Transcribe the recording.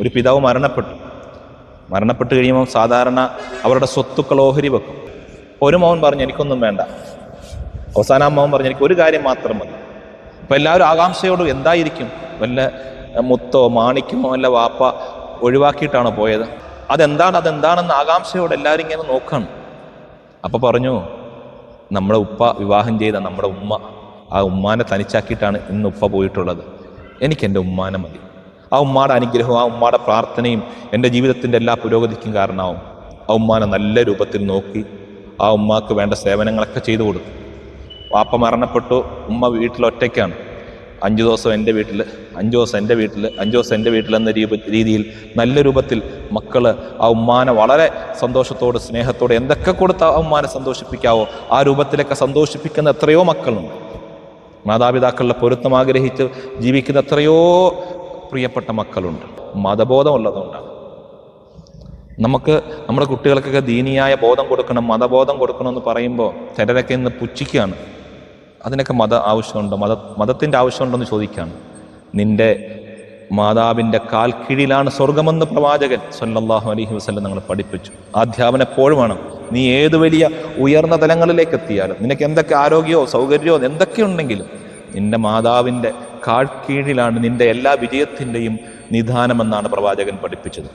ഒരു പിതാവ് മരണപ്പെട്ടു. മരണപ്പെട്ട് കഴിയുമ്പോൾ സാധാരണ അവരുടെ സ്വത്തുക്കൾ ഓഹരി വെക്കും. ഒരു മോൻ പറഞ്ഞു എനിക്കൊന്നും വേണ്ട. അവസാന മോൻ പറഞ്ഞു എനിക്ക് ഒരു കാര്യം മാത്രം മതി. അപ്പം എല്ലാവരും ആകാംക്ഷയോട് എന്തായിരിക്കും? വല്ല മുത്തോ മാണിക്കുമോ അല്ല വാപ്പ ഒഴിവാക്കിയിട്ടാണോ പോയത്? അതെന്താണ് അതെന്താണെന്ന് ആകാംക്ഷയോട് എല്ലാവരും ഇങ്ങനെ നോക്കണം. അപ്പോൾ പറഞ്ഞു നമ്മുടെ ഉപ്പ വിവാഹം ചെയ്ത നമ്മുടെ ഉമ്മ ആ ഉമ്മാനെ തനിച്ചാക്കിയിട്ടാണ് ഇന്ന് ഉപ്പ പോയിട്ടുള്ളത്. എനിക്ക് എന്റെ ഉമ്മാനെ മതി. ആ ഉമ്മാടെ അനുഗ്രഹവും ആ ഉമ്മാടെ പ്രാർത്ഥനയും എന്റെ ജീവിതത്തിന്റെ എല്ലാ പുരോഗതിക്കും കാരണമാവും. ആ ഉമ്മാനെ നല്ല രൂപത്തിൽ നോക്കി ആ ഉമ്മാക്ക് വേണ്ട സേവനങ്ങളൊക്കെ ചെയ്തു കൊടുത്തു. വാപ്പ മരണപ്പെട്ടു ഉമ്മ വീട്ടിൽ ഒറ്റയ്ക്കാണ്. അഞ്ച് ദിവസം എന്റെ വീട്ടിൽ അഞ്ച് ദിവസം എന്റെ വീട്ടിൽ അഞ്ച് ദിവസം എന്റെ വീട്ടിൽ എന്ന രീതി- രീതിയിൽ നല്ല രൂപത്തിൽ മക്കൾ ആ ഉമ്മാനെ വളരെ സന്തോഷത്തോട് സ്നേഹത്തോടെ എന്തൊക്കെ കൊടുത്ത് ആ ഉമ്മാനെ സന്തോഷിപ്പിക്കാവോ ആ രൂപത്തിലൊക്കെ സന്തോഷിപ്പിക്കുന്ന എത്രയോ മക്കളുണ്ട്. മാതാപിതാക്കളുടെ പൊരുത്തം ആഗ്രഹിച്ച് ജീവിക്കുന്ന എത്രയോ പ്രിയപ്പെട്ട മക്കളുണ്ട്. മതബോധമുള്ളതുകൊണ്ടാണ്. നമുക്ക് നമ്മുടെ കുട്ടികൾക്കൊക്കെ ദീനിയായ ബോധം കൊടുക്കണം മതബോധം കൊടുക്കണം എന്ന് പറയുമ്പോൾ ചിലരൊക്കെ ഇന്ന് പുച്ഛിക്കുകയാണ്. അതിനൊക്കെ മത ആവശ്യമുണ്ടോ? മത മതത്തിന്റെ ആവശ്യമുണ്ടോ എന്ന് ചോദിക്കുകയാണ്. നിന്റെ മാതാവിന്റെ കാൽ കീഴിലാണ് സ്വർഗമെന്ന് പ്രവാചകൻ സല്ലാഹു അലഹി വസ്ലം നിങ്ങൾ പഠിപ്പിച്ചു. അധ്യാപനം എപ്പോഴും വേണം. നീ ഏത് വലിയ ഉയർന്ന തലങ്ങളിലേക്ക് എത്തിയാലും നിനക്ക് എന്തൊക്കെ ആരോഗ്യമോ സൗകര്യമോ എന്തൊക്കെ ഉണ്ടെങ്കിലും നിന്റെ മാതാവിന്റെ കാൽ കീഴിലാണ് നിന്റെ എല്ലാ വിജയത്തിന്റെയും നിധാനമെന്നാണ് പ്രവാചകൻ പഠിപ്പിച്ചത്.